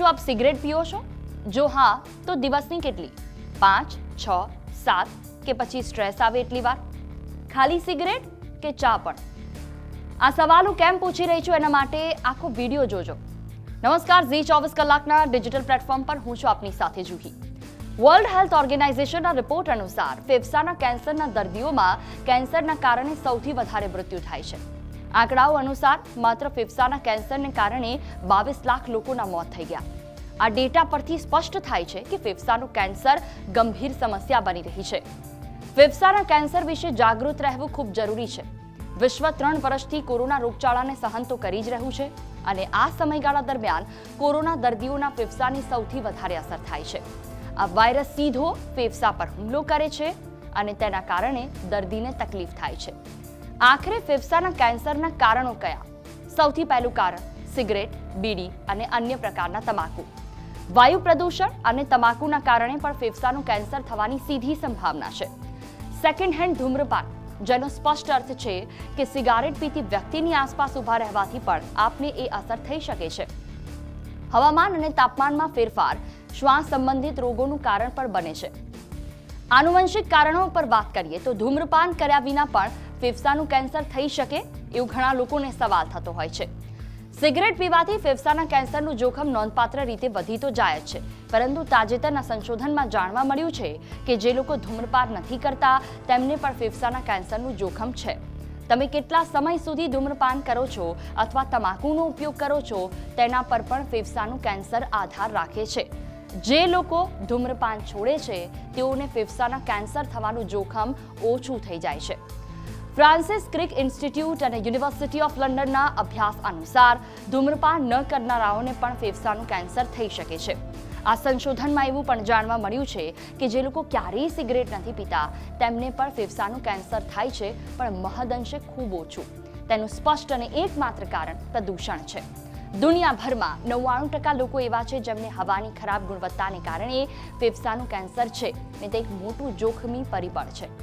શું આપ સિગરેટ પીઓ છો? જો હા, તો દિવસની કેટલી? પાંચ, છ, સાત કે પછી સ્ટ્રેસ આવે એટલી વાર? ખાલી સિગરેટ કે ચા પણ? આ સવાલ હું કેમ પૂછી રહી છું એના માટે આખો વીડિયો જોજો. નમસ્કાર, ઝી ચોવીસ કલાકના ડિજિટલ પ્લેટફોર્મ પર હું છું આપની સાથે જુહી. વર્લ્ડ હેલ્થ ઓર્ગેનાઇઝેશનના રિપોર્ટ અનુસાર, ફેફસાના કેન્સરના દર્દીઓમાં કેન્સરના કારણે સૌથી વધારે મૃત્યુ થાય છે. આંકડાઓ અનુસાર માત્ર ફેફસાના કેન્સરને કારણે બાવીસ લાખ લોકોના મોત થઈ ગયા. આ ડેટા પરથી સ્પષ્ટ થાય છે કે ફેફસાનું કેન્સર ગંભીર સમસ્યા બની રહી છે. ફેફસાના કેન્સર વિશે જાગૃત રહેવું ખૂબ જરૂરી છે. વિશ્વ ત્રણ વર્ષથી કોરોના રોગચાળાને સહન તો કરી જ રહ્યું છે અને આ સમયગાળા દરમિયાન કોરોના દર્દીઓના ફેફસાની સૌથી વધારે અસર થાય છે. આ વાયરસ સીધો ફેફસા પર હુમલો કરે છે અને તેના કારણે દર્દીને તકલીફ થાય છે. આખરે ફેફસાના કેન્સરના કારણો કયા? સૌથી પહેલું કારણ, સિગરેટ, બીડી અને અન્ય પ્રકારના તમાકુ. વાયુ પ્રદૂષણ અને તમાકુના કારણે પણ ફેફસાનું કેન્સર થવાની સીધી સંભાવના છે. સેકન્ડ હેન્ડ ધૂમ્રપાન, જેનો સ્પષ્ટ અર્થ છે કે સિગારેટ પીતી વ્યક્તિની આસપાસ ઊભા રહેવાથી પણ આપને એ અસર થઈ શકે છે. હવામાન અને તાપમાનમાં ફેરફાર, શ્વાસ સંબંધિત રોગોનું કારણ પણ બને છે. આનુવંશિક કારણો પર વાત કરીએ તો ધૂમ્રપાન કર્યા વિના પણ ફેફસાનું કેન્સર થઈ શકે એવું ઘણા લોકોને સવાલ થતો હોય છે. સિગરેટ પીવાથી ફેફસાના કેન્સરનું જોખમ નોંધપાત્ર રીતે વધી તો જાય છે, પરંતુ તાજેતરના સંશોધનમાં જાણવા મળ્યું છે કે જે લોકો ધૂમ્રપાન નથી કરતા, તેમને પણ ફેફસાના કેન્સરનું જોખમ છે. તમે કેટલા સમય સુધી ધૂમ્રપાન કરો છો અથવા તમાકુનો ઉપયોગ કરો છો, તેના પર પણ ફેફસાનું કેન્સર આધાર રાખે છે. જે લોકો ધૂમ્રપાન છોડે છે, તેઓને ફેફસાના કેન્સર થવાનું જોખમ ઓછું થઈ જાય છે. ફ્રાન્સિસ ક્રિક ઇન્સ્ટિટ્યૂટ અને યુનિવર્સિટી ઓફ લંડનના અભ્યાસ અનુસાર ધૂમ્રપાન ન કરનારાઓને પણ ફેફસાનું કેન્સર થઈ શકે છે આ સંશોધનમાં એવું પણ જાણવા મળ્યું છે કે જે લોકો ક્યારેય સિગરેટ નથી પીતા તેમને પણ ફેફસાનું કેન્સર થાય છે પણ મહદઅંશે ખૂબ ઓછું તેનું સ્પષ્ટ અને એકમાત્ર કારણ પ્રદૂષણ છે દુનિયાભરમાં નવ્વાણું ટકા લોકો એવા છે જેમને હવાની ખરાબ ગુણવત્તાને કારણે ફેફસાનું કેન્સર છે ને તે એક મોટું જોખમી પરિબળ છે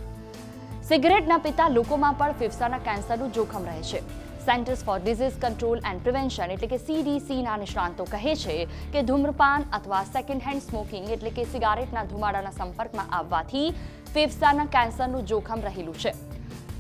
સિગરેટના પિતા લોકોમાં પણ ફેફસાના કેન્સરનું જોખમ રહે છે. Centres for disease control and prevention એટલે કે સીડીસીના નિષ્ણાંતો કહે છે કે ધૂમ્રપાન અથવા સેકન્ડ હેન્ડ સ્મોકિંગ એટલે કે સિગારેટના ધુમાડાના સંપર્કમાં આવવાથી ફેફસાના કેન્સરનું જોખમ રહેલું છે.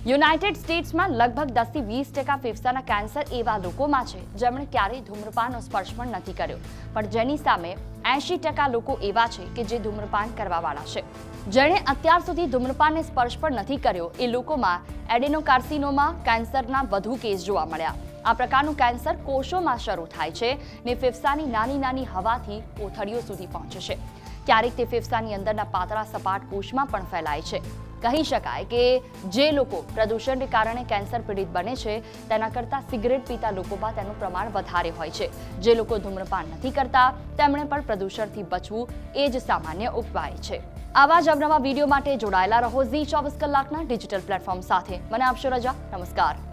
યુનાઇટેડ સ્ટેટ્સમાં લગભગ દસથી વીસ ટકા ફેફસાના કેન્સર એવા લોકોમાં છે. જેમણે ક્યારેય ધૂમ્રપાનનો સ્પર્શ પણ નથી કર્યો. પણ જેની સામે એંશી ટકા લોકો એવા છે કે જે ધૂમ્રપાન કરવાવાળા છે. જેણે અત્યાર સુધી ધૂમ્રપાનને સ્પર્શ પણ નથી કર્યો, એ લોકોમાં એડેનોકાર્સિનોમા કેન્સરના વધુ કેસ જોવા મળ્યા. આ પ્રકારનું કેન્સર કોષોમાં શરૂ થાય છે ને ફેફસાની નાની નાની હવાથી કોથળીઓ સુધી પહોંચે છે. ક્યારેક તે ફેફસાની અંદરના પાતળા સપાટ કોષમાં પણ ફેલાય છે. કહી શકાય કે જે લોકો પ્રદૂષણને કારણે કેન્સર પીડિત બને છે, તેના કરતાં સિગરેટ પીતા લોકોમાં તેનું પ્રમાણ વધારે હોય છે. જે લોકો ધૂમ્રપાન નથી કરતા, તેમણે પણ પ્રદૂષણથી બચવું એ જ સામાન્ય ઉપાય છે. આવા જ અવનવા વીડિયો માટે જોડાયેલા રહો ઝી ચોવીસ કલાકના ડિજિટલ પ્લેટફોર્મ સાથે. મને આપશો રજા. નમસ્કાર.